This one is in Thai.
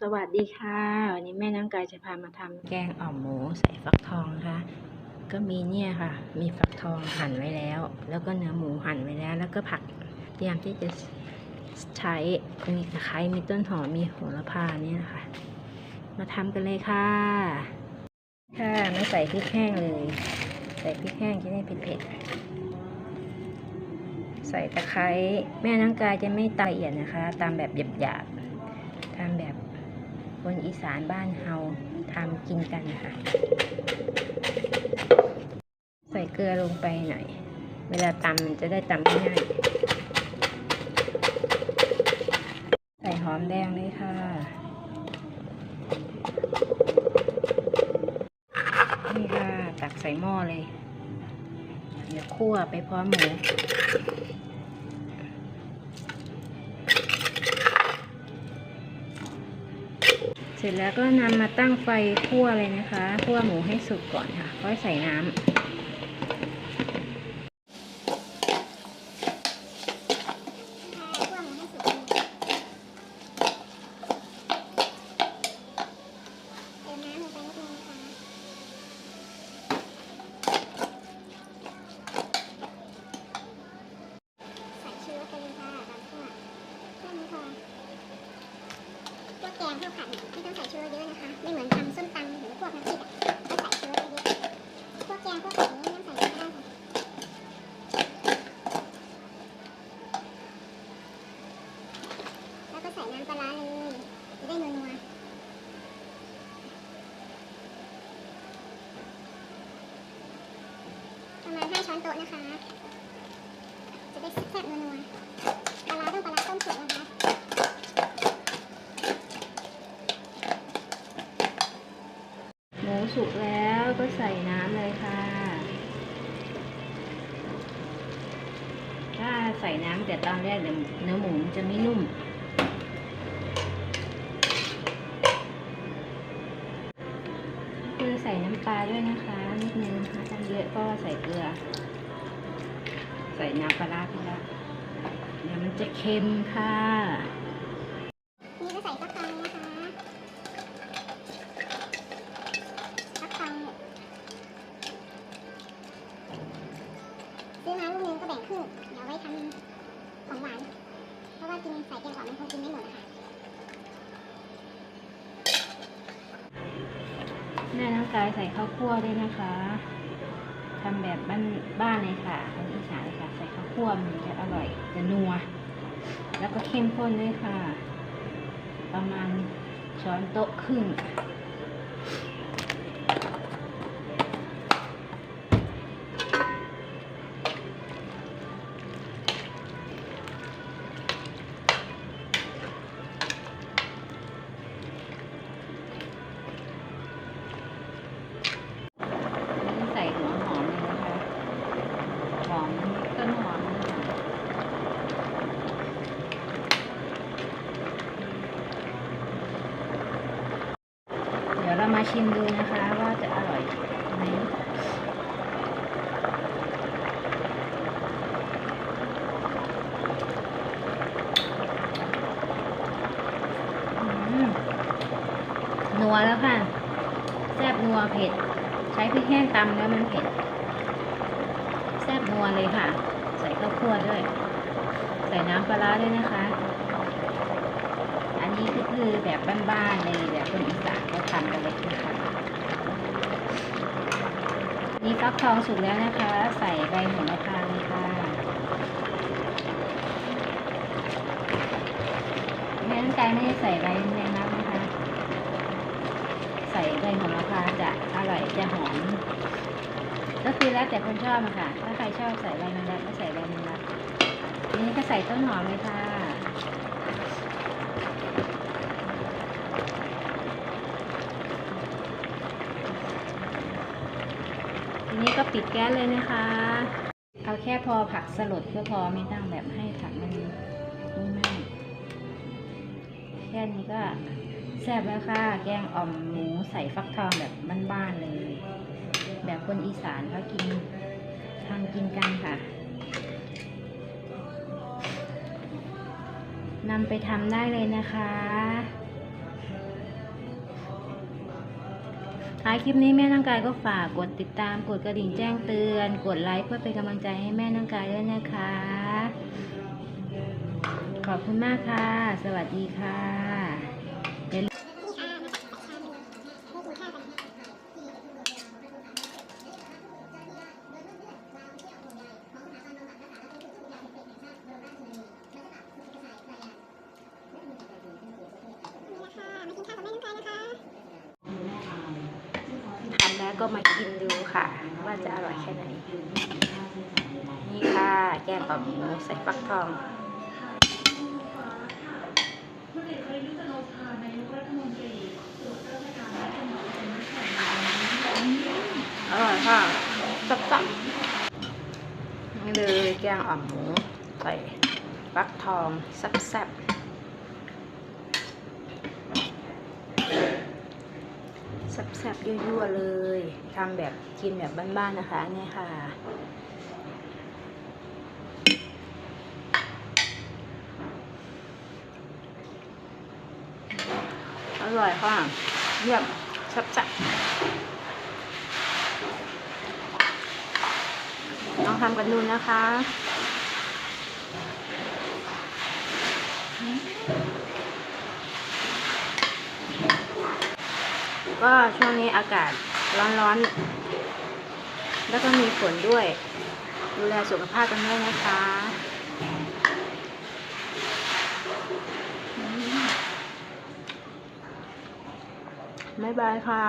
สวัสดีค่ะวันนี้แม่น้ำกายจะพามาทำแกงอ่อมหมูใส่ฟักทองนะคะก็มีเนี่ยค่ะ มีฟักทองหั่นไว้แล้ว แล้วก็เนื้อหมูหั่นไว้แล้ว แล้วก็ผักเตรียมที่จะใช้มีตะไคร้มีต้นหอมมีโหระพาเนี่ยนะคะมาทำกันเลยค่ะ ค่ะมาใส่พริกแห้งเลย ใส่พริกแห้งจะได้เผ็ดๆใส่ตะไคร้แม่น้ำกายจะไม่ตาละเอียดนะคะ ตามแบบหยาบๆทำแบบ คนอีสานบ้านเฮาทำกินกันนะคะใส่เกลือลงไปหน่อย เวลาตำมันจะได้ตำง่ายใส่หอมแดงเลยค่ะนี่ค่ะตักใส่หม้อเลย เดี๋ยวคั่วไปพร้อมหมู ร็จแล้วก็นำมาตั้งไฟคั่วเลยนะคะคั่วหมูให้สุกก่อนค่ะค่อยใส่น้ำ คั่วหมูให้สุกเติมน้ำลงไปนิดนึงค่ะใส่ชูรสไปเลยค่ะตามคั่วแค่นี้พอ พวกแกงพวกผัดเนี่ยไม่ต้องใส่ชูรสเยอะนะคะ ไม่เหมือนทำส้มตำหรือพวกน้ำพริกอะก็ใส่ชูรสเยอะพวกแกงพวกผัดนี้ไม่ต้องใส่เยอะก็ได้ค่ะแล้วก็ใส่น้ำปลาร้าเลยจะได้นัวๆประมาณ5ช้อนโต๊ะนะคะได้แซ่บๆนัวๆปลาร้าต้องปลาร้าต้มสุกนะคะ หมูสุกแล้วก็ ใส่น้ำเลยค่ะ ถ้าใส่น้ำแต่ตอนแรกเดี๋ยวเนื้อหมูจะไม่นุ่ม คือใส่น้ำปลาด้วยนะคะ นิดนึงถ้าเยอะก็ใส่เกลือ ใส่น้ำปลาร้าไปแล้วเดี๋ยวมันจะเค็มค่ะ แม่น้ำกายใส่ข้าวคั่วด้วยนะคะทำแบบบ้านบ้านเลยค่ะคนอีสานเลยค่ะ ใส่ข้าวคั่วมันจะอร่อยจะนัว แล้วก็เข้มข้นด้วยค่ะ ประมาณช้อนโต๊ะครึ่ง ชิมดูนะคะว่าจะอร่อยไหมนัวแล้วค่ะ แซ่บนัวเผ็ด ใช้พริกแห้งตำแล้วมันเผ็ด แซ่บนัวเลยค่ะ ใส่ข้าวคั่วด้วย ใส่น้ำปลาร้าด้วยนะคะ อันนี้ก็คือแบบบ้านๆเลยแบบคนอีสานเขาทำกันเลยนะคะนี่ ฟักทองสุกแล้วนะคะ ใส่ใบโหระพาเลยค่ะแม่น้ำใจไม่ได้ใส่ใบแมงลักนะคะ ใส่ใบโหระพาจะอร่อยจะหอมก็คือแล้วแต่คนชอบอะค่ะ ถ้าใครชอบใส่ใบแมงลักก็ใส่ใบแมงลักทีนี้ก็ใส่ต้นหอมเลยค่ะ ทีนี้ก็ปิดแก๊สเลยนะคะ เอาแค่พอผักสลดก็พอไม่ต้องแบบให้ผักมันนี่มากแค่นี้ก็แซ่บแล้วค่ะ แกงอ่อมหมูใส่ฟักทองแบบบ้านๆเลย แบบคนอีสานเขากินทำกินกันค่ะนำไปทำได้เลยนะคะ ท้ายคลิปนี้แม่น้องกายก็ฝากกดติดตามกดกระดิ่งแจ้งเตือน กดไลค์เพื่อเป็นกำลังใจให้แม่น้องกายด้วยนะคะ ขอบคุณมากค่ะ สวัสดีค่ะ แล้วก็มากินดูค่ะ ว่าจะอร่อยแค่ไหน นี่ค่ะ แกงอ่อหมูใส่ฟักทองอร่อยค่ะซับๆนี่เลยแกงอ่อมหมูใส่ฟักทองแซ่บๆ แซ่บๆยั่วๆเลยทำแบบกินแบบบ้านๆนะคะเนี่ยค่ะ อร่อยค่ะเยี่ยมแซ่บๆลองทำกันดูนะคะ ก็ช่วงนี้อากาศร้อนๆ แล้วก็มีฝนด้วย ดูแลสุขภาพกันด้วยนะคะบ๊ายบายค่ะ